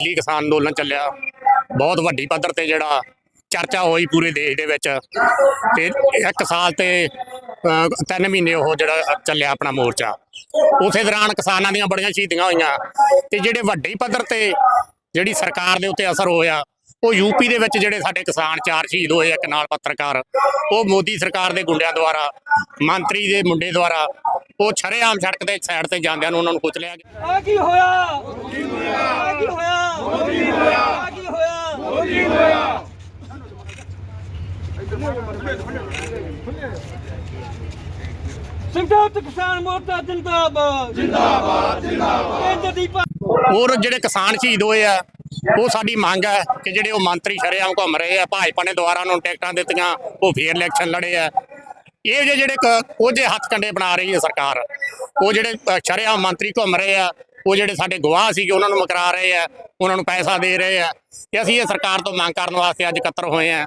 ਦਿੱਲੀ ਕਿਸਾਨ ਅੰਦੋਲਨ ਚੱਲਿਆ। ਬਹੁਤ ਵੱਡੀ ਪੱਧਰ ਤੇ ਜਿਹੜਾ ਚਰਚਾ ਹੋਈ ਪੂਰੇ ਦੇਸ਼ ਦੇ ਵਿੱਚ। ਤੇ ਇੱਕ ਸਾਲ ਤੇ ਅਹ, ਤਿੰਨ ਮਹੀਨੇ ਉਹ ਜਿਹੜਾ ਚੱਲਿਆ ਆਪਣਾ ਮੋਰਚਾ। ਉਸੇ ਦੌਰਾਨ ਕਿਸਾਨਾਂ ਦੀਆਂ ਬੜੀਆਂ ਸ਼ਹੀਦੀਆਂ ਹੋਈਆਂ। ਤੇ ਜਿਹੜੇ ਵੱਡੀ ਪੱਧਰ ਤੇ ਜਿਹੜੀ ਸਰਕਾਰ ਦੇ ਉੱਤੇ ਅਸਰ ਹੋਇਆ ਉਹ ਯੂਪੀ ਦੇ ਵਿੱਚ ਜਿਹੜੇ ਸਾਡੇ ਕਿਸਾਨ ਚਾਰ ਸ਼ਹੀਦ ਹੋਏ ਇੱਕ ਨਾਲ ਪੱਤਰਕਾਰ ਉਹ ਮੋਦੀ ਸਰਕਾਰ ਦੇ ਗੁੰਡਿਆਂ ਦੁਆਰਾ ਮੰਤਰੀ ਦੇ ਮੁੰਡੇ ਦੁਆਰਾ ਉਹ ਛਰੇਆਮ ਸੜਕ ਦੇ ਸਾਈਡ ਤੇ ਜਾਂਦਿਆਂ ਨੂੰ ਉਹਨਾਂ ਨੂੰ ਕੁਚਲਿਆ ਗਿਆ। ਆ ਕੀ ਹੋਇਆ? ਆ ਕੀ ਹੋਇਆ? ਆ ਕੀ ਹੋਇਆ? ਆ ਕੀ ਹੋਇਆ ਸੰਯੁਕਤ ਕਿਸਾਨ ਮੋਰਚਾ ਜਿੰਦਾਬਾਦ। ਜਿੰਦਾਬਾਦ ਜਿੰਦਾਬਾਦ। ਹੋਰ ਜਿਹੜੇ ਕਿਸਾਨ ਸ਼ਹੀਦ ਹੋਏ ਆ ਉਹ ਸਾਡੀ ਮੰਗ ਹੈ ਕਿ ਜਿਹੜੇ ਉਹ ਮੰਤਰੀ ਸ਼ਰੇਆਮ ਘੁੰਮ ਰਹੇ ਆ, ਭਾਜਪਾ ਨੇ ਦੁਆਰਾ ਨੂੰ ਟਿਕਟਾਂ ਦਿੱਤੀਆਂ, ਉਹ ਫੇਰ ਇਲੈਕਸ਼ਨ ਲੜੇ ਆ। ਇਹ ਜਿਹੇ ਜਿਹੜੇ ਕ- ਹੱਥ ਕੰਡੇ ਬਣਾ ਰਹੀ ਹੈ ਸਰਕਾਰ, ਉਹ ਜਿਹੜੇ ਸ਼ਰੇਆਮ ਮੰਤਰੀ ਘੁੰਮ ਰਹੇ ਆ, ਉਹ ਜਿਹੜੇ ਸਾਡੇ ਗਵਾਹ ਸੀਗੇ, ਉਹਨਾਂ ਨੂੰ ਮੁਕਰਾ ਰਹੇ ਆ, ਉਹਨਾਂ ਨੂੰ ਪੈਸਾ ਦੇ ਰਹੇ ਆ। ਤੇ ਅਸੀਂ ਇਹ ਸਰਕਾਰ ਤੋਂ ਮੰਗ ਕਰਨ ਵਾਸਤੇ ਅੱਜ ਇਕੱਤਰ ਹੋਏ ਆ।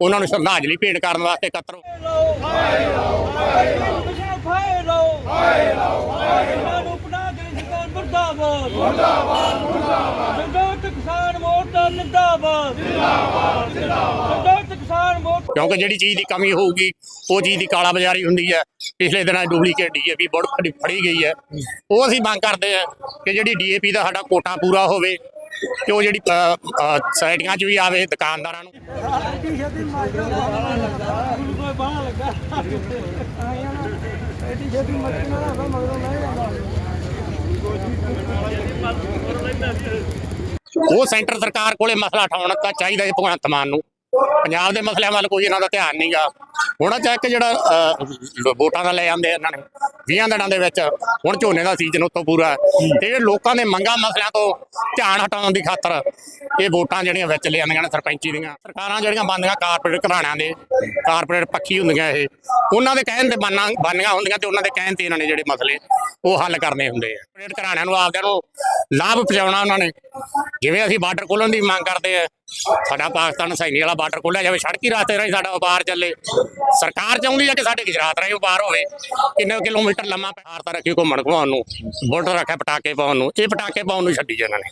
ਉਹਨਾਂ ਨੂੰ ਸ਼ਰਧਾਂਜਲੀ ਭੇਟ ਕਰਨ ਵਾਸਤੇ ਇਕੱਤਰ ਹੋਏ ਕਿਸਾਨ ਜਿੰਦਾਬਾਦ। ਜਿੰਦਾਬਾਦ ਜਿੰਦਾਬਾਦ। ਕਿਸਾਨ ਮੋਰਚਾ। ਕਿਉਂਕਿ ਜਿਹੜੀ ਚੀਜ਼ ਦੀ ਕਮੀ ਹੋਊਗੀ, ਉਹ ਚੀਜ਼ ਦੀ ਕਾਲਾ ਬਾਜ਼ਾਰੀ ਹੁੰਦੀ ਹੈ। ਪਿਛਲੇ ਦਿਨਾਂ ਡੁਪਲੀਕੇਟ ਡੀਏਪੀ ਬੜ ਫੜੀ ਗਈ ਹੈ। ਉਹ ਅਸੀਂ ਮੰਗ ਕਰਦੇ ਆ ਕਿ ਜਿਹੜੀ ਡੀਏਪੀ ਦਾ ਸਾਡਾ ਕੋਟਾ ਪੂਰਾ ਹੋਵੇ, ਤੇ ਉਹ ਜਿਹੜੀ ਸਾਈਟਾਂ 'ਚ ਵੀ ਆਵੇ ਦੁਕਾਨਦਾਰਾਂ ਨੂੰ। ਬਾਹਰ ਲੱਗਾ ਮਗਰੋਂ ਨਹੀਂ ਆਉਂਦਾ ਉਹ ਸੈਂਟਰ ਸਰਕਾਰ ਕੋਲੇ ਮਸਲਾ ਉਠਾਉਣਾ ਤਾਂ ਚਾਹੀਦਾ ਹੈ ਭਗਵੰਤ ਮਾਨ ਨੂੰ। ਪੰਜਾਬ ਦੇ ਮਸਲਿਆਂ ਵੱਲ ਕੋਈ ਇਹਨਾਂ ਦਾ ਧਿਆਨ ਨਹੀਂਗਾ ਹੁਣ ਚੈੱਕ ਜਿਹੜਾ ਵੋਟਾਂ ਦਾ ਲੈ ਜਾਂਦੇ ਇਹਨਾਂ ਨੇ 20 ਦਿਨਾਂ ਦੇ ਵਿੱਚ, ਹੁਣ ਝੋਨੇ ਦਾ ਸੀਜ਼ਨ ਉੱਤੋਂ ਪੂਰਾ। ਤੇ ਇਹ ਲੋਕਾਂ ਦੇ ਮੰਗਾਂ ਮਸਲਿਆਂ ਤੋਂ ਧਿਆਨ ਹਟਾਉਣ ਦੀ ਖਾਤਰ ਇਹ ਵੋਟਾਂ ਜਿਹੜੀਆਂ ਵਿੱਚ ਲਿਆਂਦੀਆਂ ਨੇ ਸਰਪੰਚੀ ਦੀਆਂ। ਸਰਕਾਰਾਂ ਜਿਹੜੀਆਂ ਬੰਦੀਆਂ ਕਾਰਪੋਰੇਟ ਘਰਾਣਿਆਂ ਦੇ, ਕਾਰਪੋਰੇਟ ਪੱਖੀ ਹੁੰਦੀਆਂ ਇਹ। ਉਹਨਾਂ ਦੇ ਕਹਿਣ ਤੇ ਬਾਨਾਂ ਬਾਨੀਆਂ ਹੁੰਦੀਆਂ ਤੇ ਉਹਨਾਂ ਦੇ ਕਹਿਣ ਤੇ ਇਹਨਾਂ ਨੇ ਜਿਹੜੇ ਮਸਲੇ ਉਹ ਹੱਲ ਕਰਨੇ ਹੁੰਦੇ ਆ। ਕਾਰਪੋਰੇਟ ਘਰਾਣਿਆਂ ਨੂੰ ਆਪਦਿਆਂ ਨੂੰ ਲਾਭ ਪਹੁੰਚਾਉਣਾ ਉਹਨਾਂ ਨੇ। ਜਿਵੇਂ ਅਸੀਂ ਬਾਰਡਰ ਖੋਲਣ ਦੀ ਮੰਗ ਕਰਦੇ ਆ ਸਾਡਾ ਪਾਕਿਸਤਾਨ ਸੈਨੀ ਵਾਲਾ ਬਾਰਡਰ ਖੋਲਿਆ ਜਾਵੇ, ਸੜਕੀ ਰਾਸਤੇ ਰਾਹੀਂ ਸਾਡਾ ਵਪਾਰ ਚੱਲੇ। ਸਰਕਾਰ ਚਾਹੁੰਦੀ ਹੈ ਕਿ ਸਾਡੇ ਗੁਜਰਾਤ ਰਾਹੀਂ ਵਪਾਰ ਹੋਵੇ, ਕਿੰਨੇ ਕਿਲੋਮੀਟਰ ਲੰਮਾ ਪਾਰ ਤਾਂ ਰੱਖੀ ਘੁੰਮਣ ਘੁਮਾਉਣ ਨੂੰ ਬੋਰਡਰ ਰੱਖਿਆ ਪਟਾਕੇ ਪਾਉਣ ਨੂੰ, ਇਹ ਪਟਾਕੇ ਪਾਉਣ ਨੂੰ ਛੱਡੀ ਇਹਨਾਂ ਨੇ।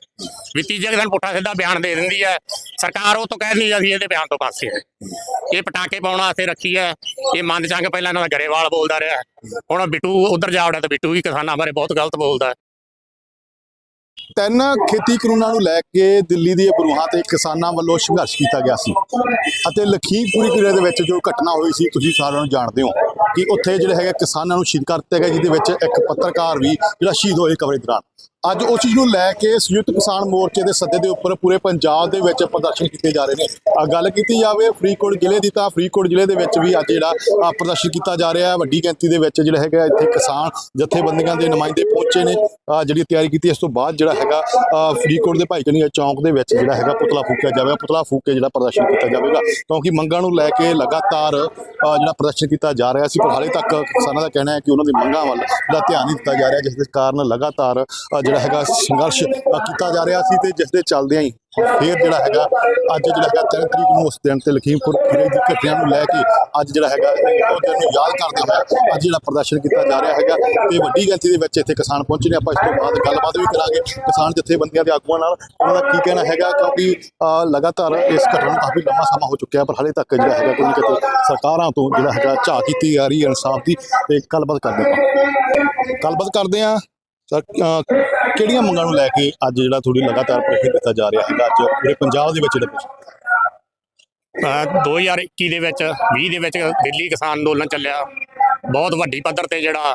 ਵੀ ਤੀਜੇ ਕੁ ਦਿਨ ਪੁੱਠਾ ਸਿੱਧਾ ਬਿਆਨ ਦੇ ਦਿੰਦੀ ਹੈ, ਸਰਕਾਰ ਉਹ ਤੋਂ ਕਹਿੰਦੀ ਅਸੀਂ ਇਹਦੇ ਬਿਆਨ ਤੋਂ ਪਾਸੇ ਹੈ ਇਹ ਪਟਾਕੇ ਪਾਉਣ ਵਾਸਤੇ ਰੱਖੀ ਹੈ, ਇਹ ਮੰਨ ਚੰਗ ਪਹਿਲਾਂ ਇਹਨਾਂ ਦਾ ਗਰੇਵਾਲ ਬੋਲਦਾ ਰਿਹਾ। ਹੁਣ ਬਿੱਟੂ ਉਧਰ ਜਾ ਵੜਿਆ ਤਾਂ ਬਿੱਟੂ ਵੀ ਕਿਸਾਨਾਂ ਬਾਰੇ ਬਹੁਤ ਗਲਤ ਬੋਲਦਾ ਤਿੰਨ ਖੇਤੀ ਕਾਨੂੰਨਾਂ ਨੂੰ ਲੈ ਕੇ ਦਿੱਲੀ ਦੇ ਬਰੂਹਾਂ ਤੇ ਕਿਸਾਨਾਂ ਵੱਲੋਂ ਸੰਘਰਸ਼ ਕੀਤਾ ਗਿਆ ਸੀ। ਅਤੇ ਲਖੀਮਪੁਰੀ ਕਿਲੇ ਦੇ ਵਿੱਚ ਜੋ ਘਟਨਾ ਹੋਈ ਸੀ, ਤੁਸੀਂ ਸਾਰਿਆਂ ਨੂੰ ਜਾਣਦੇ ਹੋ ਕਿ ਉੱਥੇ ਜਿਹੜੇ ਹੈਗੇ ਕਿਸਾਨਾਂ ਨੂੰ ਸ਼ਹੀਦ ਕਰ ਦਿੱਤਾ ਗਿਆ ਜਿਹਦੇ ਵਿੱਚ ਇੱਕ ਪੱਤਰਕਾਰ ਵੀ ਜਿਹੜਾ ਸ਼ਹੀਦ ਹੋਏ ਕਵਰੇਜ ਦੌਰਾਨ। ਅੱਜ ਉਸ ਚੀਜ਼ ਨੂੰ ਲੈ ਕੇ ਸੰਯੁਕਤ ਕਿਸਾਨ ਮੋਰਚੇ ਦੇ ਸੱਦੇ ਦੇ ਉੱਪਰ ਪੂਰੇ ਪੰਜਾਬ ਦੇ ਵਿੱਚ ਪ੍ਰਦਰਸ਼ਨ ਕੀਤੇ ਜਾ ਰਹੇ ਨੇ। ਗੱਲ ਕੀਤੀ ਜਾਵੇ ਫਰੀਦਕੋਟ ਜ਼ਿਲ੍ਹੇ ਦੀ ਤਾਂ ਫਰੀਦਕੋਟ ਜ਼ਿਲ੍ਹੇ ਦੇ ਵਿੱਚ ਵੀ ਅੱਜ ਜਿਹੜਾ ਪ੍ਰਦਰਸ਼ਨ ਕੀਤਾ ਜਾ ਰਿਹਾ ਹੈ। ਵੱਡੀ ਗਿਣਤੀ ਦੇ ਵਿੱਚ ਜਿਹੜਾ ਹੈਗਾ ਇੱਥੇ ਕਿਸਾਨ ਜਥੇਬੰਦੀਆਂ ਦੇ ਨੁਮਾਇੰਦੇ ਪਹੁੰਚੇ ਨੇ। ਜਿਹੜੀ ਤਿਆਰੀ ਕੀਤੀ ਇਸ ਤੋਂ ਬਾਅਦ ਜਿਹੜਾ ਹੈਗਾ ਫਰੀਦਕੋਟ ਦੇ ਭਾਈ ਕਨੀਆ ਚੌਂਕ ਦੇ ਵਿੱਚ ਜਿਹੜਾ ਹੈਗਾ ਪੁਤਲਾ ਫੂਕਿਆ ਜਾਵੇਗਾ। ਪੁਤਲਾ ਫੂਕ ਕੇ ਜਿਹੜਾ ਪ੍ਰਦਰਸ਼ਨ ਕੀਤਾ ਜਾਵੇਗਾ। ਕਿਉਂਕਿ ਮੰਗਾਂ ਨੂੰ ਲੈ ਕੇ ਲਗਾਤਾਰ ਜਿਹੜਾ ਪ੍ਰਦਰਸ਼ਨ ਕੀਤਾ ਜਾ ਰਿਹਾ ਸੀ, ਪਰ ਹਾਲੇ ਤੱਕ ਕਿਸਾਨਾਂ ਦਾ ਕਹਿਣਾ ਹੈ ਕਿ ਉਹਨਾਂ ਦੀ ਮੰਗਾਂ ਵੱਲ ਜਿਹੜਾ ਧਿਆਨ ਨਹੀਂ ਦਿੱਤਾ ਜਾ ਰਿਹਾ, ਜਿਸ ਦੇ ਕਾਰਨ ਲਗਾਤਾਰ ਜਿਹੜਾ ਹੈਗਾ ਸੰਘਰਸ਼ ਕੀਤਾ ਜਾ ਰਿਹਾ ਸੀ ਤੇ ਜਿਸ ਦੇ ਚੱਲਦਿਆਂ ਹੀ ਫੇਰ ਜਿਹੜਾ ਹੈਗਾ ਅੱਜ ਜਿਹੜਾ ਹੈਗਾ 3 ਤਰੀਕ ਨੂੰ ਉਸ ਦਿਨ ਤੇ ਲਖੀਮਪੁਰ ਖੀਰੇ ਦੀ ਘਟਨਾ ਨੂੰ ਲੈ ਕੇ ਅੱਜ ਜਿਹੜਾ ਹੈਗਾ ਉਹ ਦਿਨ ਨੂੰ ਯਾਦ ਕਰਦੇ ਹੋਏ ਅੱਜ ਜਿਹੜਾ ਪ੍ਰਦਰਸ਼ਨ ਕੀਤਾ ਜਾ ਰਿਹਾ ਹੈਗਾ ਤੇ ਵੱਡੀ ਗਿਣਤੀ ਦੇ ਵਿੱਚ ਇੱਥੇ ਕਿਸਾਨ ਪਹੁੰਚੇ ਨੇ। ਆਪਾਂ ਇਸ ਤੋਂ ਬਾਅਦ ਗੱਲਬਾਤ ਵੀ ਕਰਾਂਗੇ ਕਿਸਾਨ ਜਥੇਬੰਦੀਆਂ ਦੇ ਆਗੂਆਂ ਨਾਲ। ਉਹਨਾਂ ਦਾ ਕੀ ਕਹਿਣਾ ਹੈਗਾ ਕਿਉਂਕਿ ਲਗਾਤਾਰ ਇਸ ਘਟਨਾ ਨੂੰ ਕਾਫੀ ਲੰਮਾ ਸਮਾਂ ਹੋ ਚੁੱਕਿਆ ਪਰ ਹਾਲੇ ਤੱਕ ਜਿਹੜਾ ਹੈਗਾ ਕੋਈ ਨਾ ਕਿਤੇ ਸਰਕਾਰਾਂ ਤੋਂ ਜਿਹੜਾ ਹੈਗਾ ਝਾਕ ਕੀਤੀ ਜਾ ਰਹੀ ਹੈ ਇਨਸਾਫ ਦੀ ਤੇ ਗੱਲਬਾਤ ਕਰਦੇ ਆਪਾਂ। ਗੱਲਬਾਤ ਕਰਦੇ ਹਾਂ ਸਰ ਕਿਹੜੀਆਂ ਮੰਗਾਂ ਨੂੰ ਲੈ ਕੇ ਅੱਜ ਜਿਹੜਾ ਥੋੜੀ ਲਗਾਤਾਰ ਪ੍ਰਦਰਸ਼ਨ ਕੀਤਾ ਜਾ ਰਿਹਾ ਹੈਗਾ ਅੱਜ ਪੂਰੇ ਪੰਜਾਬ ਦੇ ਵਿੱਚ ਜਿਹੜਾ ਅ, 2021 ਦੇ ਵਿੱਚ 20 ਦੇ ਵਿੱਚ ਦਿੱਲੀ ਕਿਸਾਨ ਅੰਦੋਲਨ ਚੱਲਿਆ। ਬਹੁਤ ਵੱਡੀ ਪੱਧਰ ਤੇ ਜਿਹੜਾ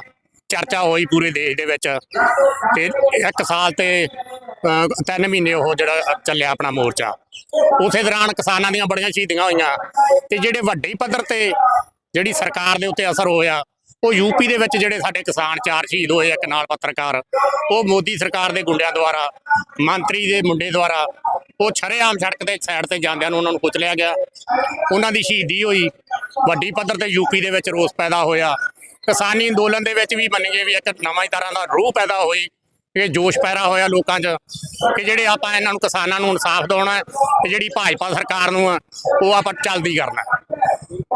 ਚਰਚਾ ਹੋਈ ਪੂਰੇ ਦੇਸ਼ ਦੇ ਵਿੱਚ। ਤੇ ਇੱਕ ਸਾਲ ਤੇ ਤਿੰਨ ਮਹੀਨੇ ਉਹ ਜਿਹੜਾ ਚੱਲਿਆ ਆਪਣਾ ਮੋਰਚਾ। ਉਸੇ ਦੌਰਾਨ ਕਿਸਾਨਾਂ ਦੀਆਂ ਬੜੀਆਂ ਸ਼ਹੀਦੀਆਂ ਹੋਈਆਂ। ਤੇ ਜਿਹੜੇ ਵੱਡੇ ਪੱਧਰ ਤੇ ਜਿਹੜੀ ਸਰਕਾਰ ਦੇ ਉੱਤੇ ਅਸਰ ਹੋਇਆ ਉਹ ਯੂਪੀ ਦੇ ਵਿੱਚ ਜਿਹੜੇ ਸਾਡੇ ਕਿਸਾਨ ਚਾਰ ਸ਼ਹੀਦ ਹੋਏ ਇੱਕ ਨਾਲ ਪੱਤਰਕਾਰ, ਉਹ ਮੋਦੀ ਸਰਕਾਰ ਦੇ ਗੁੰਡਿਆਂ ਦੁਆਰਾ, ਮੰਤਰੀ ਦੇ ਮੁੰਡੇ ਦੁਆਰਾ, ਉਹ ਛਰੇਆਮ ਸੜਕ ਦੇ ਸਾਈਡ ਤੇ ਜਾਂਦਿਆਂ ਨੂੰ ਉਹਨਾਂ ਨੂੰ ਕੁਚਲਿਆ ਗਿਆ। ਉਹਨਾਂ ਦੀ ਸ਼ਹੀਦੀ ਹੋਈ। ਵੱਡੀ ਪੱਧਰ ਤੇ ਯੂਪੀ ਦੇ ਵਿੱਚ ਰੋਸ ਪੈਦਾ ਹੋਇਆ। ਕਿਸਾਨੀ ਅੰਦੋਲਨ ਦੇ ਵਿੱਚ ਵੀ ਮੰਨੀਏ ਵੀ ਇੱਕ ਨਵਾਂ ਹੀ ਤਰ੍ਹਾਂ ਦਾ ਰੂਹ ਪੈਦਾ ਹੋਈ। ਇਹ ਜੋਸ਼ ਪੈਦਾ ਹੋਇਆ ਲੋਕਾਂ 'ਚ ਕਿ ਜਿਹੜੇ ਆਪਾਂ ਇਹਨਾਂ ਨੂੰ ਕਿਸਾਨਾਂ ਨੂੰ ਇਨਸਾਫ ਦਿਵਾਉਣਾ ਤੇ ਜਿਹੜੀ ਭਾਜਪਾ ਸਰਕਾਰ ਨੂੰ ਆ, ਉਹ ਆਪਾਂ ਚੱਲਦੀ ਕਰਨਾ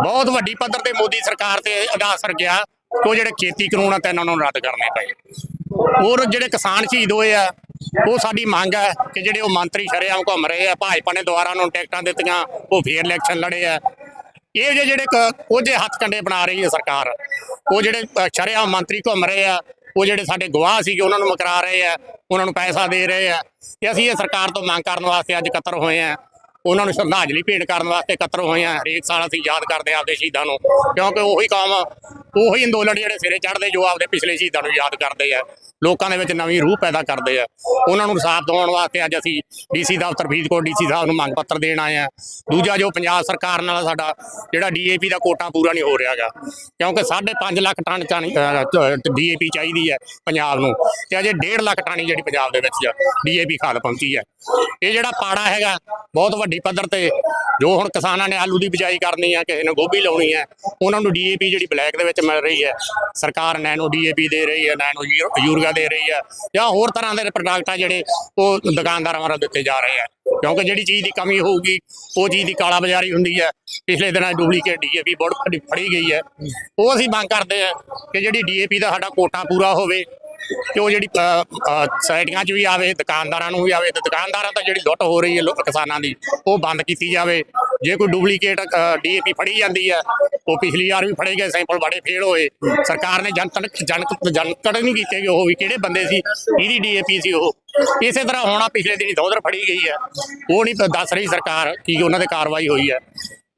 ਬਹੁਤ ਵੱਡੀ ਪੱਧਰ ਤੇ ਮੋਦੀ ਸਰਕਾਰ ਤੇ ਅਦਾ ਅਸਰ ਗਿਆ। ਉਹ ਜਿਹੜੇ ਖੇਤੀ ਕਾਨੂੰਨ ਆ ਤੇ ਇਹਨਾਂ ਨੂੰ ਰੱਦ ਕਰਨੇ ਪਏ। ਹੋਰ ਜਿਹੜੇ ਕਿਸਾਨ ਸ਼ਹੀਦ ਹੋਏ ਆ, ਉਹ ਸਾਡੀ ਮੰਗ ਹੈ ਕਿ ਜਿਹੜੇ ਉਹ ਮੰਤਰੀ ਸ਼ਰੇਆਮ ਘੁੰਮ ਰਹੇ ਆ, ਭਾਜਪਾ ਨੇ ਦੁਆਰਾ ਉਹਨਾਂ ਨੂੰ ਟਿਕਟਾਂ ਦਿੱਤੀਆਂ, ਉਹ ਫੇਰ ਇਲੈਕਸ਼ਨ ਲੜੇ ਆ। ਇਹ ਜਿਹੇ ਜਿਹੜੇ ਕ- ਉਹ ਜੇ ਹੱਥ ਕੰਡੇ ਬਣਾ ਰਹੀ ਹੈ ਸਰਕਾਰ, ਉਹ ਜਿਹੜੇ ਸ਼ਰੇਆਮ ਮੰਤਰੀ ਘੁੰਮ ਰਹੇ ਆ, ਉਹ ਜਿਹੜੇ ਸਾਡੇ ਗਵਾਹ ਸੀਗੇ, ਉਹਨਾਂ ਨੂੰ ਮੁਕਰਾ ਰਹੇ ਆ, ਉਹਨਾਂ ਨੂੰ ਪੈਸਾ ਦੇ ਰਹੇ ਆ। ਤੇ ਅਸੀਂ ਇਹ ਸਰਕਾਰ ਤੋਂ ਮੰਗ ਕਰਨ ਵਾਸਤੇ ਅੱਜ ਇਕੱਤਰ ਹੋਏ ਆ। ਉਹਨਾਂ ਨੂੰ ਸ਼ਰਧਾਂਜਲੀ ਭੇਟ ਕਰਨ ਵਾਸਤੇ ਇਕੱਤਰ ਹੋਏ ਆ। ਹਰੇਕ ਸਾਲ ਅਸੀਂ ਯਾਦ ਕਰਦੇ ਆ ਆਪਦੇ ਸ਼ਹੀਦਾਂ ਨੂੰ। ਕਿਉਂਕਿ ਉਹੀ ਕੰਮ ਉਹੀ ਅੰਦੋਲਨ ਜਿਹੜੇ ਸਿਰੇ ਚੜਦੇ ਜੋ ਆਪਦੇ ਪਿਛਲੇ ਸ਼ਹੀਦਾਂ ਨੂੰ ਯਾਦ ਕਰਦੇ ਆ। ਲੋਕਾਂ ਦੇ ਵਿੱਚ ਨਵੀਂ ਰੂਹ ਪੈਦਾ ਕਰਦੇ ਆ। ਉਹਨਾਂ ਨੂੰ ਇਨਸਾਫ ਦਿਵਾਉਣ ਵਾਸਤੇ ਅੱਜ ਅਸੀਂ ਡੀਸੀ ਦਫ਼ਤਰ ਫਰੀਦਕੋਟ ਡੀਸੀ ਸਾਹਿਬ ਨੂੰ ਮੰਗ ਪੱਤਰ ਦੇਣ ਆਏ ਆ। ਦੂਜਾ ਜੋ ਪੰਜਾਬ ਸਰਕਾਰ ਨਾਲ ਸਾਡਾ ਜਿਹੜਾ ਡੀਏਪੀ ਦਾ ਕੋਟਾ ਪੂਰਾ ਨਹੀਂ ਹੋ ਰਿਹਾਗਾ ਕਿਉਂਕਿ 5.5 ਲੱਖ ਟਨ ਡੀਏਪੀ ਚਾਹੀਦੀ ਹੈ ਪੰਜਾਬ ਨੂੰ ਤੇ ਅਜੇ 1.5 ਲੱਖ ਟਨ ਹੀ ਜਿਹੜੀ ਪੰਜਾਬ ਦੇ ਵਿੱਚ ਡੀਏਪੀ ਖਾਦ ਪਹੁੰਚੀ ਹੈ। ਇਹ ਜਿਹੜਾ ਪਾੜਾ ਹੈਗਾ, ਬਹੁਤ ਵੱਡੀ ਪੱਧਰ ਤੇ ਜੋ ਹੁਣ ਕਿਸਾਨਾਂ ਨੇ ਆਲੂ ਦੀ ਬਿਜਾਈ ਕਰਨੀ ਹੈ, ਕਿਸੇ ਨੇ ਗੋਭੀ ਲਾਉਣੀ ਹੈ, ਉਹਨਾਂ ਨੂੰ ਡੀਏਪੀ ਜਿਹੜੀ ਬਲੈਕ ਦੇ ਵਿੱਚ ਮਿਲ ਰਹੀ ਹੈ। ਸਰਕਾਰ ਨੈਨੋ ਡੀਏਪੀ ਦੇ ਰਹੀ ਹੈ ਨੈਨੋ ਯੂ- ਯੂਰੀਆ ਦੇ ਰਹੀ ਹੈ ਜਾਂ ਹੋਰ ਤਰ੍ਹਾਂ ਦੇ ਪ੍ਰੋਡਕਟ ਆ ਜਿਹੜੇ ਉਹ ਦੁਕਾਨਦਾਰਾਂ ਵੱਲੋਂ ਦਿੱਤੇ ਜਾ ਰਹੇ ਆ। ਕਿਉਂਕਿ ਜਿਹੜੀ ਚੀਜ਼ ਦੀ ਕਮੀ ਹੋਊਗੀ, ਉਹ ਚੀਜ਼ ਦੀ ਕਾਲਾ ਬਾਜ਼ਾਰੀ ਹੁੰਦੀ ਹੈ। ਪਿਛਲੇ ਦਿਨਾਂ ਡੁਪਲੀਕੇਟ ਡੀਏਪੀ ਬੋਰਡ ਫੜੀ ਫੜੀ ਗਈ ਹੈ। ਉਹ ਅਸੀਂ ਮੰਗ ਕਰਦੇ ਆ ਕਿ ਜਿਹੜੀ ਡੀਏਪੀ ਦਾ ਸਾਡਾ ਕੋਟਾ ਪੂਰਾ ਹੋਵੇ ਕਿ ਉਹ ਜਿਹੜੀ ਅ, 'ਚ ਵੀ ਆਵੇ ਦੁਕਾਨਦਾਰਾਂ ਨੂੰ ਵੀ ਆਵੇ ਤੇ ਦੁਕਾਨਦਾਰਾਂ ਤੋਂ ਜਿਹੜੀ ਲੁੱਟ ਹੋ ਰਹੀ ਹੈ ਲੋ- ਕਿਸਾਨਾਂ ਦੀ ਉਹ ਬੰਦ ਕੀਤੀ ਜਾਵੇ। ਜੇ ਕੋਈ ਡੁਪਲੀਕੇਟ ਡੀਏਪੀ ਫੜੀ ਜਾਂਦੀ ਹੈ ਉਹ ਪਿਛਲੀ ਵਾਰ ਵੀ ਫੜੇ ਗਏ ਸੈਂਪਲ ਬੜੇ ਫੇਲ ਹੋਏ। ਸਰਕਾਰ ਨੇ ਜਨਤਕ ਜਨਕ ਜਨਕੜ ਨਹੀਂ ਕੀਤੇ ਕਿ ਉਹ ਵੀ ਕਿਹੜੇ ਬੰਦੇ ਸੀ ਇਹਦੀ ਡੀਏਪੀ ਸੀ ਉਹ। ਇਸੇ ਤਰ੍ਹਾਂ ਹੋਣਾ ਪਿਛਲੇ ਦਿਨੀ ਦੋਦਰ ਫੜੀ ਗਈ ਹੈ। ਉਹ ਨਹੀਂ ਦੱਸ ਰਹੀ ਸਰਕਾਰ ਕਿ ਉਹਨਾਂ ਤੇ ਕਾਰਵਾਈ ਹੋਈ ਹੈ।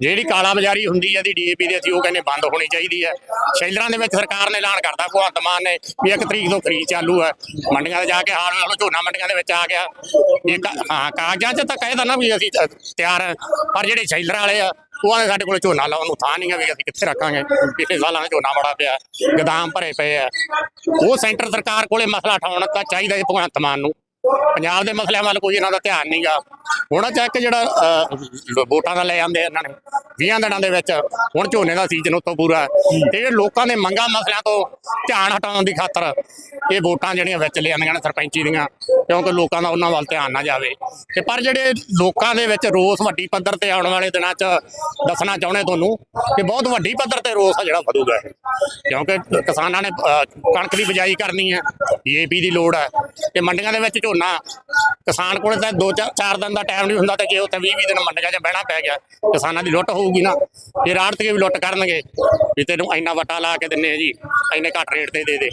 ਜਿਹੜੀ ਕਾਲਾ ਬਾਜ਼ਾਰੀ ਹੁੰਦੀ ਹੈ ਦੀ ਡੀਏਪੀ ਦੇ, ਅਸੀਂ ਉਹ ਕਹਿੰਦੇ ਬੰਦ ਹੋਣੀ ਚਾਹੀਦੀ ਹੈ। ਸ਼ੈਲਰਾਂ ਦੇ ਵਿੱਚ ਸਰਕਾਰ ਨੇ ਐਲਾਨ ਕਰਤਾ, ਭਗਵੰਤ ਮਾਨ ਨੇ ਵੀ ਇੱਕ ਤਰੀਕ ਤੋਂ ਖਰੀਦ ਚਾਲੂ ਹੈ। ਮੰਡੀਆਂ 'ਤੇ ਜਾ ਕੇ ਹਾਲ ਵਾਲੋ ਝੋਨਾ ਮੰਡੀਆਂ ਦੇ ਵਿੱਚ ਆ ਗਿਆ। ਇਹ ਹਾਂ, ਕਾਗਜ਼ਾਂ 'ਚ ਤਾਂ ਕਹਿ ਨਾ ਵੀ ਅਸੀਂ ਤਿਆਰ ਹੈ, ਪਰ ਜਿਹੜੇ ਸ਼ੈਲਰਾਂ ਵਾਲੇ ਆ, ਉਹ ਆਂਦੇ ਸਾਡੇ ਕੋਲ ਝੋਨਾ ਲਾਉਣ ਨੂੰ ਥਾਂ ਨਹੀਂ ਹੈ ਵੀ ਅਸੀਂ ਕਿੱਥੇ ਰੱਖਾਂਗੇ। ਪਿਛਲੇ ਸਾਲਾਂ 'ਚ ਝੋਨਾ ਬੜਾ ਪਿਆ, ਗਦਾਮ ਭਰੇ ਪਏ ਆ। ਉਹ ਸੈਂਟਰ ਸਰਕਾਰ ਕੋਲੇ ਮਸਲਾ ਉਠਾਉਣ ਤਾਂ ਚਾਹੀਦਾ ਹੈ ਭਗਵੰਤ ਮਾਨ ਨੂੰ। ਪੰਜਾਬ ਦੇ ਮਸਲਿਆਂ ਵੱਲ ਕੋਈ ਇਹਨਾਂ ਦਾ ਧਿਆਨ ਨਹੀਂਗਾ ਹੁਣ ਚੈੱਕ ਜਿਹੜਾ ਵੋਟਾਂ ਦਾ ਲੈ ਜਾਂਦੇ ਇਹਨਾਂ ਨੇ 20 ਦਿਨਾਂ ਦੇ ਵਿੱਚ। ਹੁਣ ਝੋਨੇ ਦਾ ਸੀਜ਼ਨ ਉਤੋਂ ਪੂਰਾ। ਤੇ ਜਿਹੜੇ ਲੋਕਾਂ ਦੇ ਮੰਗਾਂ ਮਸਲਿਆਂ ਤੋਂ ਧਿਆਨ ਹਟਾਉਣ ਦੀ ਖਾਤਰ ਇਹ ਵੋਟਾਂ ਜਿਹੜੀਆਂ ਵਿੱਚ ਲੈ ਨੇ ਸਰਪੰਚੀ ਦੀਆਂ, ਕਿਉਂਕਿ ਲੋਕਾਂ ਦਾ ਉਹਨਾਂ ਵੱਲ ਧਿਆਨ ਨਾ ਜਾਵੇ। ਤੇ ਪਰ ਜਿਹੜੇ ਲੋਕਾਂ ਦੇ ਵਿੱਚ ਰੋਸ ਵੱਡੀ ਪੱਧਰ ਤੇ ਆਉਣ ਵਾਲੇ ਦਿਨਾਂ 'ਚ ਦੱਸਣਾ ਚਾਹੁੰਦੇ ਤੁਹਾਨੂੰ ਕਿ ਬਹੁਤ ਵੱਡੀ ਪੱਧਰ ਤੇ ਰੋਸ ਆ ਜਿਹੜਾ ਵਧੂਗਾ ਇਹ। ਕਿਉਂਕਿ ਕਿਸਾਨਾਂ ਨੇ ਕਣਕ ਦੀ ਬਿਜਾਈ ਕਰਨੀ ਹੈ ਡੀਏਪੀ ਦੀ ਲੋੜ ਹੈ। ਤੇ ਮੰਡੀਆਂ ਦੇ ਵਿੱਚ ਝੋਨਾ, ਕਿਸਾਨ ਕੋਲ ਤਾਂ 2-4 ਦਿਨ ਦਾ ਟਾਈਮ ਨਹੀਂ ਹੁੰਦਾ ਤੇ ਜੇ ਉੱਥੇ 20-20 ਦਿਨ ਮੰਡੀਆਂ 'ਚ ਬਹਿਣਾ ਪੈ ਗਿਆ, ਕਿਸਾਨਾਂ ਦੀ ਲੁੱਟ ਹੋਊਗੀ ਨਾ। ਇਹ ਆੜਤੀਏ ਵੀ ਲੁੱਟ ਕਰਨਗੇ, ਵੀ ਤੈਨੂੰ ਇੰਨਾ ਵਟਾ ਲਾ ਕੇ ਦਿੰਨੇ ਆ ਜੀ, ਇੰਨੇ ਘੱਟ ਰੇਟ ਤੇ ਦੇ ਦੇ।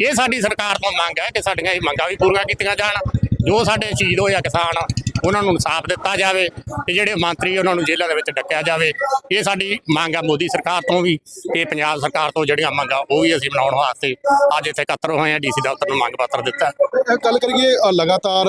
ਇਹ ਸਾਡੀ ਸਰਕਾਰ ਤੋਂ ਮੰਗ ਹੈ ਕਿ ਸਾਡੀਆਂ ਇਹ ਮੰਗਾਂ ਵੀ ਪੂਰੀਆਂ ਕੀਤੀਆਂ ਜਾਣ, ਜੋ ਸਾਡੇ ਸ਼ਹੀਦ ਹੋਏ ਆ ਕਿਸਾਨ ਉਹਨਾਂ ਨੂੰ ਇਨਸਾਫ ਦਿੱਤਾ ਜਾਵੇ ਤੇ ਜਿਹੜੇ ਮੰਤਰੀ ਉਹਨਾਂ ਨੂੰ ਜੇਲ੍ਹਾਂ ਦੇ ਵਿੱਚ ਡੱਕਿਆ ਜਾਵੇ। ਇਹ ਸਾਡੀ ਮੰਗ ਆ ਮੋਦੀ ਸਰਕਾਰ ਤੋਂ ਵੀ ਤੇ ਪੰਜਾਬ ਸਰਕਾਰ ਤੋਂ ਜਿਹੜੀਆਂ ਮੰਗਾਂ ਉਹ ਵੀ ਅਸੀਂ ਬਣਾਉਣ ਵਾਸਤੇ ਅੱਜ ਇੱਥੇ ਇਕੱਤਰ ਹੋਏ ਆ, ਡੀਸੀ ਦਫ਼ਤਰ ਨੂੰ ਮੰਗ ਪੱਤਰ ਦਿੱਤਾ। ਗੱਲ ਕਰੀਏ ਲਗਾਤਾਰ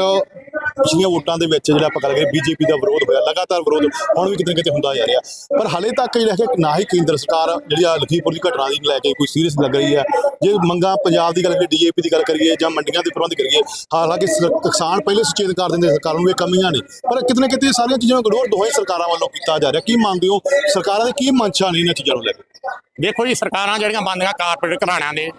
ਪਿਛਲੀਆਂ ਵੋਟਾਂ ਦੇ ਵਿੱਚ ਜਿਹੜਾ ਆਪਾਂ ਗੱਲ ਕਰੀਏ ਬੀਜੇਪੀ ਦਾ ਵਿਰੋਧ ਹੋਇਆ, ਲਗਾਤਾਰ ਵਿਰੋਧ ਹੁਣ ਵੀ ਕਿਤੇ ਨਾ ਕਿਤੇ ਹੁੰਦਾ ਜਾ ਰਿਹਾ। ਪਰ ਹਾਲੇ ਤੱਕ ਜਿਹੜਾ ਹੈ ਨਾ ਹੀ ਕੇਂਦਰ ਸਰਕਾਰ ਜਿਹੜੀ ਆ ਲਖੀਪੁਰ ਦੀ ਘਟਨਾ ਦੀ ਲੈ ਕੇ ਕੋਈ ਸੀਰੀਅਸ ਲੱਗ ਰਹੀ ਹੈ ਜੇ ਮੰਗਾਂ ਪੰਜਾਬ ਦੀ ਗੱਲ ਕਰੀਏ, ਡੀਏਪੀ ਦੀ ਗੱਲ ਕਰੀਏ ਜਾਂ ਮੰਡੀਆਂ ਦੇ ਪ੍ਰਬੰਧ ਕਰੀਏ, ਹਾਲਾਂਕਿ ਕਿਸਾਨ ਪਹਿਲੇ ਸੁਚੇਤ ਕਰ ਦਿੰਦੇ ਸਰਕਾਰ ਨੂੰ ਇਹ ਕਮੀਆਂ ਨੇ ਪਰ ਕਿਤੇ ਨਾ ਕਿਤੇ ਸਾਰੀਆਂ ਚੀਜ਼ਾਂ ਨੂੰ ਗੜੋਰ ਦੋਹਾਂ ਸਰਕਾਰਾਂ ਵੱਲੋਂ ਕੀਤਾ ਜਾ ਰਿਹਾ। ਕੀ ਮੰਨਦੇ ਹੋ? ਸਰਕਾਰਾਂ ਦੇ ਕੀ ਮਨਸ਼ਾ ਨੇ ਇਹਨਾਂ ਚੀਜ਼ਾਂ ਨੂੰ ਲੈ ਕੇ? ਦੇਖੋ ਜੀ, ਸਰਕਾਰਾਂ ਜਿਹੜੀਆਂ ਬੰਦੀਆਂ ਕਾਰਪੋਰੇਟ ਘਰਾਣਿਆਂ ਦੇ,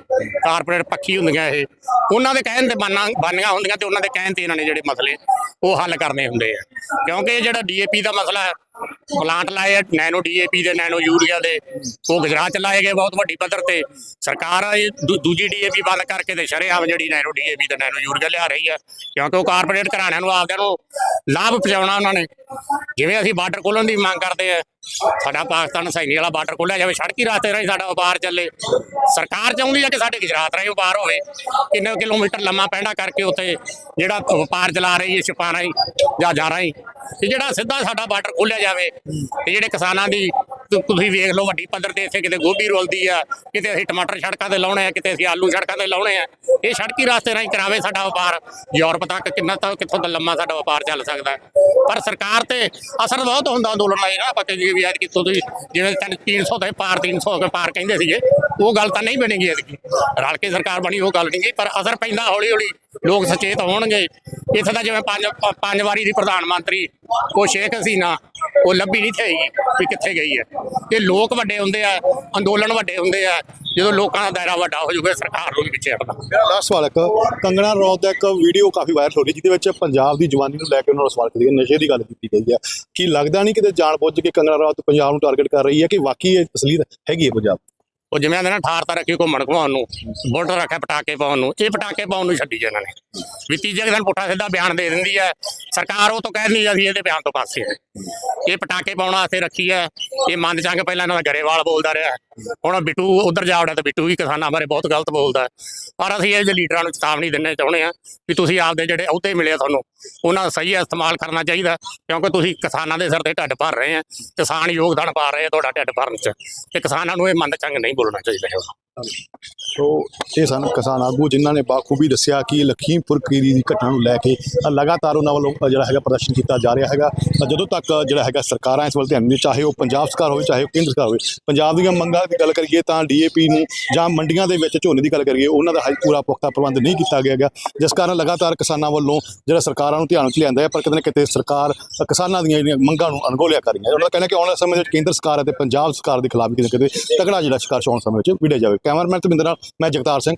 ਕਾਰਪੋਰੇਟ ਪੱਖੀ ਹੁੰਦੀਆਂ ਇਹ। ਉਹਨਾਂ ਦੇ ਕਹਿਣ ਤੇ ਬਾਨਾਂ ਬਾਨੀਆਂ ਹੁੰਦੀਆਂ ਤੇ ਉਹਨਾਂ ਦੇ ਕਹਿਣ ਤੇ ਇਹਨਾਂ ਨੇ ਜਿਹੜੇ ਮਸਲੇ ਉਹ ਹੱਲ ਕਰਨੇ ਹੁੰਦੇ ਆ। ਕਿਉਂਕਿ ਇਹ ਜਿਹੜਾ ਡੀਏਪੀ ਦਾ ਮਸਲਾ ਹੈ, ਪਲਾਂਟ ਲਾਏ ਆ, ਨੈਨੋ ਡੀਏਪੀ ਦੇ, ਨੈਨੋ ਯੂਰੀਆ ਦੇ, ਉਹ ਗੁਜਰਾਤ ਚ ਲਾਏ ਗਏ ਬਹੁਤ ਵੱਡੀ ਪੱਧਰ ਤੇ। ਸਰਕਾਰ ਆ ਇਹ ਦੂ- ਦੂਜੀ ਡੀਏਪੀ ਬੰਦ ਕਰਕੇ ਤੇ ਸ਼ਰੇਆਮ ਜਿਹੜੀ ਨੈਨੋ ਡੀਏਪੀ ਤੇ ਨੈਨੋ ਯੂਰੀਆ ਲਿਆ ਰਹੀ ਹੈ ਕਿਉਂਕਿ ਉਹ ਕਾਰਪੋਰੇਟ ਘਰਾਣਿਆਂ ਨੂੰ ਆਪਦਿਆਂ ਨੂੰ ਲਾਭ ਪਹੁੰਚਾਉਣਾ ਉਹਨਾਂ ਨੇ। ਜਿਵੇਂ ਅਸੀਂ ਬਾਰਡਰ ਖੋਲ੍ਹਣ ਦੀ ਮੰਗ ਕਰਦੇ ਆ, ਸਾਡਾ ਪਾਕਿਸਤਾਨ ਸੈਨੀ ਵਾਲਾ ਬਾਰਡਰ ਖੋਲਿਆ ਜਾਵੇ, ਸੜਕੀ ਰਸਤੇ ਰਾਹੀਂ ਸਾਡਾ ਵਪਾਰ ਚੱਲੇ। ਸਰਕਾਰ ਚਾਹੁੰਦੀ ਹੈ ਕਿ ਸਾਡੇ ਗੁਜਰਾਤ ਰਾਹੀਂ ਵਪਾਰ ਹੋਵੇ, ਕਿੰਨੇ ਕਿਲੋਮੀਟਰ ਲੰਮਾ ਪੈਂਡਾ ਕਰਕੇ ਉੱਥੇ ਜਿਹੜਾ ਵਪਾਰ ਚਲਾ ਰਹੀ ਹੈ, ਛਪਾ ਰਾਹੀਂ, ਜਹਾਜ਼ਾਂ ਰਾਹੀਂ, ਤੇ ਜਿਹੜਾ ਸਿੱਧਾ ਸਾਡਾ ਬਾਰਡਰ ਖੋਲਿਆ ਜਾਵੇ, ਤੇ ਜਿਹੜੇ ਕਿਸਾਨਾਂ ਦੀ ਤੁਸੀਂ ਵੇਖ ਲਓ ਵੱਡੀ ਪੱਧਰ ਤੇ ਇੱਥੇ ਕਿਤੇ ਗੋਭੀ ਰੋਲਦੀ ਆ, ਕਿਤੇ ਅਸੀਂ ਟਮਾਟਰ ਸੜਕਾਂ ਤੇ ਲਾਉਣੇ ਆ, ਕਿਤੇ ਅਸੀਂ ਆਲੂ ਸੜਕਾਂ ਤੇ ਲਾਉਣੇ ਆ ਇਹ ਸੜਕੀ ਰਾਸਤੇ ਰਾਹੀਂ ਕਰਾਵੇ ਸਾਡਾ ਵਪਾਰ ਯੂਰਪ ਤੱਕ ਕਿੰਨਾ ਤੱਕ ਕਿੱਥੋਂ ਦਾ ਲੰਮਾ ਸਾਡਾ ਵਪਾਰ ਚੱਲ ਸਕਦਾ ਹੈ। ਪਰ ਸਰਕਾਰ ਤੇ ਅਸਰ ਬਹੁਤ ਹੁੰਦਾ ਅੰਦੋਲਨ ਦਾ ਨਾ ਆਪਾਂ ਕਹੀਏ ਵੀ ਯਾਰ ਕਿੱਥੋਂ ਤੁਸੀਂ ਜਿਵੇਂ ਤਿੰਨ- 300 ਤੇ ਪਾਰ 300 ਕੇ ਪਾਰ ਕਹਿੰਦੇ ਸੀਗੇ ਉਹ ਗੱਲ ਤਾਂ ਨਹੀਂ ਬਣੇਗੀ ਐਤਕੀ ਰਲ ਕੇ ਸਰਕਾਰ ਬਣੀ, ਉਹ ਗੱਲ ਨਹੀਂ ਗਈ, ਪਰ ਅਸਰ ਪੈਂਦਾ ਹੌਲੀ ਹੌਲੀ ਲੋਕ ਸਚੇਤ ਹੋਣਗੇ। ਇੱਥੇ ਤਾਂ ਜਿਵੇਂ ਪੰਜ ਪੰਜ ਵਾਰੀ ਦੀ ਪ੍ਰਧਾਨ ਮੰਤਰੀ, ਉਹ ਸ਼ੇਖ ਹਸੀਨਾ, ਉਹ ਲੱਭੀ ਨਹੀਂ ਥਈ ਵੀ ਕਿੱਥੇ ਗਈ ਹੈ। ਇਹ ਲੋਕ ਵੱਡੇ ਹੁੰਦੇ ਆ, ਅੰਦੋਲਨ ਵੱਡੇ ਹੁੰਦੇ ਆ, ਜਦੋਂ ਲੋਕਾਂ ਦਾ ਦਾਇਰਾ ਵੱਡਾ ਹੋ ਜਾਊਗਾ, ਸਰਕਾਰ ਨੂੰ ਵੀ ਪਿੱਛੇ ਹਟਣਾ। ਮੇਰਾ ਲਾਸਟ ਸਵਾਲ ਇੱਕ, ਕੰਗਣਾ ਰੌਤ ਦਾ ਇੱਕ ਵੀਡੀਓ ਕਾਫੀ ਵਾਇਰਲ ਹੋ ਰਹੀ, ਜਿਹਦੇ ਵਿੱਚ ਪੰਜਾਬ ਦੀ ਜਵਾਨੀ ਨੂੰ ਲੈ ਕੇ ਉਹਨਾਂ ਨੂੰ ਸਵਾਲ ਕੀਤੀ ਨਸ਼ੇ ਦੀ ਗੱਲ ਕੀਤੀ ਗਈ ਹੈ। ਕੀ ਲੱਗਦਾ ਨਹੀਂ ਕਿਤੇ ਜਾਣ ਬੁੱਝ ਕੇ ਕੰਗਣਾ ਰੌਤ ਪੰਜਾਬ ਨੂੰ ਟਾਰਗੇਟ ਕਰ ਰਹੀ ਹੈ, ਕਿ ਵਾਕਈ ਇਹ ਅਸਲੀਤ ਹੈਗੀ ਹੈ ਪੰਜਾਬ? ਉਹ ਜਿਵੇਂ ਆਂਦੇ ਨਾ, ਠਾਰ ਤਾਂ ਰੱਖੀ ਘੁੰਮਣ ਘੁਮਾਉਣ ਨੂੰ, ਬੁਲਟ ਰੱਖਿਆ ਪਟਾਕੇ ਪਾਉਣ ਨੂੰ, ਇਹ ਪਟਾਕੇ ਪਾਉਣ ਨੂੰ ਛੱਡੀ ਇਹਨਾਂ ਨੇ। ਵੀ ਤੀਜੇ ਕੁ ਦਿਨ ਪੁੱਠਾ ਸਿੱਧਾ ਬਿਆਨ ਦੇ ਦਿੰਦੀ ਹੈ। ਸਰਕਾਰ ਉਹ ਤੋਂ ਕਹਿੰਦੀ ਅਸੀਂ ਇਹਦੇ ਬਿਆਨ ਤੋਂ ਪਾਸੇ ਹੈ ਇਹ ਪਟਾਕੇ ਪਾਉਣ ਵਾਸਤੇ ਰੱਖੀ ਹੈ। ਇਹ ਮੰਨ ਚੰਗ ਪਹਿਲਾਂ ਇਹਨਾਂ ਦਾ ਗਰੇਵਾਲ ਬੋਲਦਾ ਰਿਹਾ। ਹੁਣ ਬਿੱਟੂ ਉਧਰ ਜਾ ਵੜਿਆ ਤਾਂ ਬਿੱਟੂ ਵੀ ਕਿਸਾਨਾਂ ਬਾਰੇ ਬਹੁਤ ਗਲਤ ਬੋਲਦਾ ਪਰ ਅਸੀਂ ਇਹ ਜਿਹੇ ਲੀਡਰਾਂ ਨੂੰ ਚੇਤਾਵਨੀ ਦਿੰਨੇ ਚਾਹੁੰਦੇ ਆ ਵੀ ਤੁਸੀਂ ਆਪਦੇ ਜਿਹੜੇ ਅਹੁਦੇ ਮਿਲੇ ਤੁਹਾਨੂੰ, ਉਹਨਾਂ ਦਾ ਸਹੀ ਇਸਤੇਮਾਲ ਕਰਨਾ ਚਾਹੀਦਾ ਕਿਉਂਕਿ ਤੁਸੀਂ ਕਿਸਾਨਾਂ ਦੇ ਸਿਰ ਤੇ ਢੱਡ ਭਰ ਰਹੇ ਆ। ਕਿਸਾਨ ਯੋਗਦਾਨ ਪਾ ਰਹੇ ਆ ਤੁਹਾਡਾ ਢੱਡ ਭਰਨ ਚ। ਤੇ ਕਿਸਾਨਾਂ ਨੂੰ ਇਹ ਮੰਦ ਚੰਗ ਨਹੀਂ ਬੋਲਣਾ ਚਾਹੀਦਾ ਹੈਗਾ ਸੋ ਇਹ ਸਨ ਕਿਸਾਨ ਆਗੂ ਜਿਨ੍ਹਾਂ ਨੇ ਬਾਖੂਬੀ ਦੱਸਿਆ ਕਿ ਲਖੀਮਪੁਰ ਖੀਰੀ ਦੀ ਘਟਨਾ ਨੂੰ ਲੈ ਕੇ ਲਗਾਤਾਰ ਉਹਨਾਂ ਵੱਲੋਂ ਜਿਹੜਾ ਹੈਗਾ ਪ੍ਰਦਰਸ਼ਨ ਕੀਤਾ ਜਾ ਰਿਹਾ ਹੈਗਾ। ਜਦੋਂ ਤੱਕ ਜਿਹੜਾ ਹੈਗਾ ਸਰਕਾਰਾਂ ਇਸ ਵੱਲ ਧਿਆਨ ਨਹੀਂ, ਚਾਹੇ ਉਹ ਪੰਜਾਬ ਸਰਕਾਰ ਹੋਵੇ, ਚਾਹੇ ਉਹ ਕੇਂਦਰ ਸਰਕਾਰ ਹੋਵੇ, ਪੰਜਾਬ ਦੀਆਂ ਮੰਗਾਂ ਦੀ ਗੱਲ ਕਰੀਏ ਤਾਂ ਡੀਏਪੀ ਨੂੰ ਜਾਂ ਮੰਡੀਆਂ ਦੇ ਵਿੱਚ ਝੋਨੇ ਦੀ ਗੱਲ ਕਰੀਏ, ਉਹਨਾਂ ਦਾ ਹਜੇ ਪੂਰਾ ਪੁਖਤਾ ਪ੍ਰਬੰਧ ਨਹੀਂ ਕੀਤਾ ਗਿਆ ਹੈਗਾ। ਜਿਸ ਕਾਰਨ ਲਗਾਤਾਰ ਕਿਸਾਨਾਂ ਵੱਲੋਂ ਜਿਹੜਾ ਸਰਕਾਰਾਂ ਨੂੰ ਧਿਆਨ ਵਿੱਚ ਲਿਆਂਦਾ ਹੈ, ਪਰ ਕਿਤੇ ਨਾ ਕਿਤੇ ਸਰਕਾਰ ਕਿਸਾਨਾਂ ਦੀਆਂ ਜਿਹੜੀਆਂ ਮੰਗਾਂ ਨੂੰ ਅਣਗੋਲਿਆ ਕਰ ਰਹੀ ਹੈ ਉਹਨਾਂ ਦਾ ਕਹਿਣਾ ਕਿ ਆਉਣ ਵਾਲੇ ਸਮੇਂ ਵਿੱਚ ਕੇਂਦਰ ਸਰਕਾਰ ਅਤੇ ਪੰਜਾਬ ਸਰਕਾਰ ਦੇ ਖਿਲਾਫ ਕਿਤੇ ਨਾ ਕਿਤੇ ਤਕੜਾ ਜਿਹੜਾ ਸੰਘਰਸ਼ ਆਉਣ ਸਮੇਂ ਵਿੱਚ ਵਿੜਿਆ ਜਾਵੇ। ਕੈਮਰਾਮੈਨ ਤਮਿੰਦਰ ਨਾਲ ਮੈਂ ਜਗਤਾਰ ਸਿੰਘ।